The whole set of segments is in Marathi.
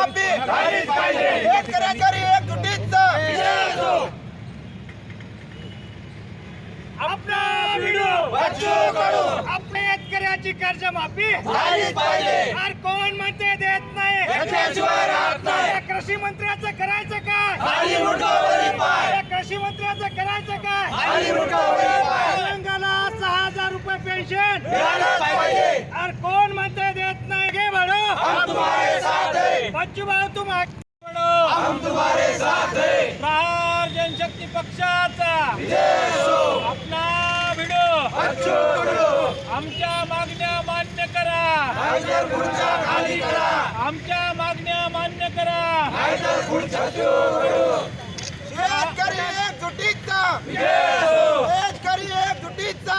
कर्जमाफी शेतकऱ्याकरी एकजुटीचं आपला व्हिडिओ आपल्या शेतकऱ्याची कर्जमाफी. झालीच पाहिजे. कोण म्हणते देत नाही. घेतल्याशिवाय राहत नाही. या कृषी मंत्र्याचं करायचं काय? खाली मुंडकावरी पाय. या कृषी मंत्र्याचं करायचं काय? खाली पाय. सहा हजार रुपये पेन्शन मिळालंच पाहिजे अरे कोण म्हणते देत नाही घे हम बडो तुम्हारे भाऊ तुम हम तुम्हारे साथ हैं। प्रहार जनशक्ती पक्षाचा. आपला व्हिडिओ आमच्या मागण्या मान्य करा. खाली करा. आमच्या मागण्या मान्य करा. नाहीतर खुर्च्या शेतकरी एकजुटीचा शेतकरी एकजुटीचा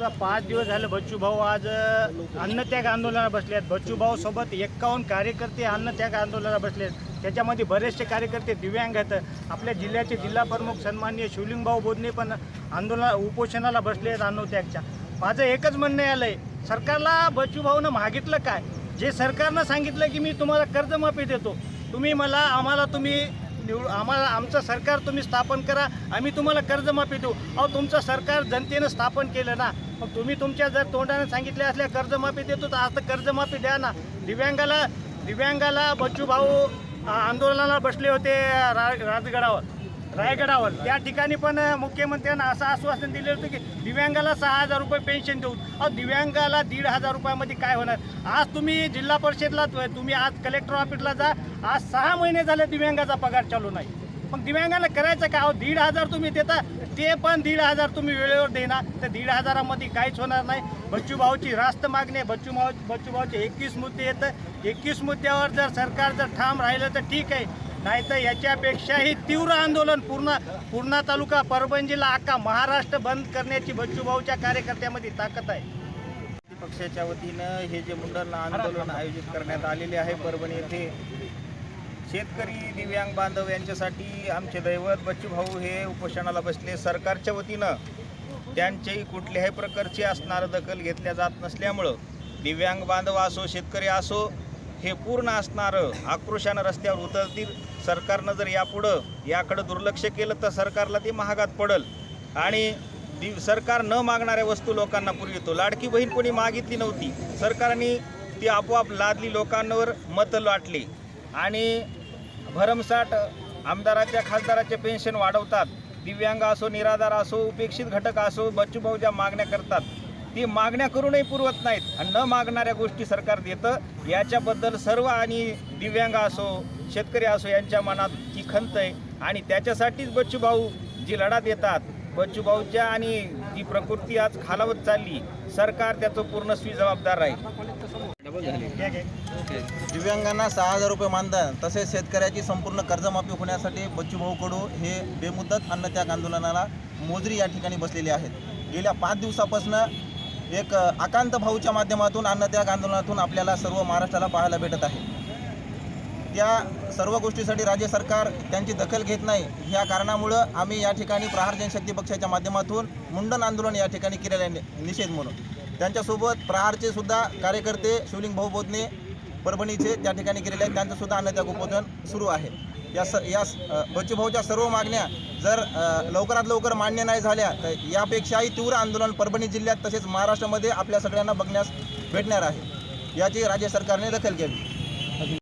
आता पाच दिवस झाले बच्चू भाऊ आज अन्नत्याग आंदोलनाला बसले आहेत. बच्चू भाऊ सोबत एक्कावन्न कार्यकर्ते अन्नत्याग आंदोलनाला बसले आहेत. त्याच्यामध्ये बरेचसे कार्यकर्ते दिव्यांग आहेत. आपल्या जिल्ह्याचे जिल्हा प्रमुख सन्मान्य शिवलिंग भाऊ बोधने पण आंदोलन उपोषणाला बसले आहेत अन्नत्यागच्या. माझं एकच म्हणणं आलं आहे सरकारला बच्चू भाऊनं मागितलं काय? जे सरकारनं सांगितलं की मी तुम्हाला कर्जमाफी देतो. तुम्ही मला आम्हाला तुम्ही निवड आम्हाला आमचं सरकार तुम्ही स्थापन करा आम्ही तुम्हाला कर्जमाफी देऊ. अहो तुमचं सरकार जनतेनं स्थापन केलं ना मग तुम्ही तुमच्या जर तोंडाने सांगितले असल्या कर्जमाफी देतो तर आता कर्जमाफी द्या ना. दिव्यांगाला दिव्यांगाला बच्चू भाऊ आंदोलनाला बसले होते रा राजगडावर. रायगडावर. त्या ठिकाणी पण मुख्यमंत्र्यांना असं आश्वासन दिले होते की दिव्यांगाला सहा हजार रुपये पेन्शन देऊ अहो दिव्यांगाला दीड हजार रुपयामध्ये काय होणार? आज तुम्ही जिल्हा परिषदला तुम्ही आज कलेक्टर ऑफिसला जा आज सहा महिने झाले दिव्यांगाचा पगार चालू नाही. मग दिव्यांगाला करायचं काय अहो दीड हजार तुम्ही देता ते पण दीड हजार तुम्ही वेळेवर देणार. तर दीड हजारामध्ये काहीच होणार नाही. बच्चू भाऊची रास्त मागणी आहे. बच्चू भाऊ बच्चू भाऊचे एकवीस मुद्दे येतं. एकवीस मुद्द्यावर जर सरकार जर ठाम राहिलं तर ठीक आहे. नाही तर याच्यापेक्षाही तीव्र आंदोलन पूर्ण पूर्णा तालुका परभण जिल्हा अख्खा महाराष्ट्र बंद करण्याची बच्चूभाऊच्या कार्यकर्त्यामध्ये ताकद आहे. पक्षाच्या वतीनं हे जे मुंडन आंदोलन आयोजित करण्यात आलेले आहे परभणी येथे शेतकरी दिव्यांग बांधव यांच्यासाठी आमचे दैवत बच्चूभाऊ हे उपोषणाला बसले. सरकारच्या वतीनं त्यांच्याही कुठल्याही प्रकारची असणारं दखल घेतल्या जात नसल्यामुळं दिव्यांग बांधव असो शेतकरी असो हे पूर्ण असणारं. आक्रोशानं रस्त्यावर उतरतील. सरकारनं जर यापुढं याकडं दुर्लक्ष केलं तर सरकारला ते महागात पडल. आणि दि सरकार न मागणाऱ्या वस्तू लोकांना पुरवितो लाडकी बहीण कोणी मागितली नव्हती. सरकारने ती आपोआप लादली लोकांवर मतं लाटली. आणि भरमसाठ आमदाराच्या खासदाराचे पेन्शन वाढवतात. दिव्यांग असो निराधार असो उपेक्षित घटक असो बच्चूभाऊ ज्या मागण्या करतात ती मागण्या करूनही पुरवत नाहीत. आणि न मागणाऱ्या गोष्टी सरकार देतं. याच्याबद्दल सर्व आणि दिव्यांग असो शेतकरी असो यांच्या मनात ती खंत आहे. आणि त्याच्यासाठीच बच्चूभाऊ जी लढा देतात बच्चूभाऊच्या आणि जी प्रकृती आज खालावत चालली. सरकार त्याचं पूर्णस्वी जबाबदार राहील. दिव्यांगांना सहा हजार रुपये मानधन तसेच शेतकऱ्याची संपूर्ण कर्जमाफी होण्यासाठी बच्चूभाऊ कडू हे बेमुदत अन्नत्याग आंदोलनाला मोजरी या ठिकाणी बसलेले आहेत. गेल्या पाच दिवसापासून एक आकांत भाऊच्या माध्यमातून अन्नत्याग आंदोलनातून आपल्याला सर्व महाराष्ट्राला पाहायला भेटत आहे. त्या सर्व गोष्टीसाठी राज्य सरकार त्यांची दखल घेत नाही. ह्या कारणामुळं आम्ही या ठिकाणी प्रहार जनशक्ती पक्षाच्या माध्यमातून मुंडन आंदोलन या ठिकाणी केलेलं आहे निषेध म्हणून. त्यांच्यासोबत प्रहारचे सुद्धा कार्यकर्ते शिवलिंग भाऊ बोधने परभणीचे त्या ठिकाणी केलेले आहेत. त्यांचंसुद्धा अन्नत्याग उपोधन सुरू आहे. या स या बच्चूभाऊच्या सर्व मागण्या जर लवकरात लवकर मान्य नाही झाल्या तर यापेक्षाही तीव्र आंदोलन परभणी जिल्ह्यात तसेच महाराष्ट्रामध्ये आपल्या सगळ्यांना बघण्यास भेटणार आहे. याची राज्य सरकारने दखल घ्यावी.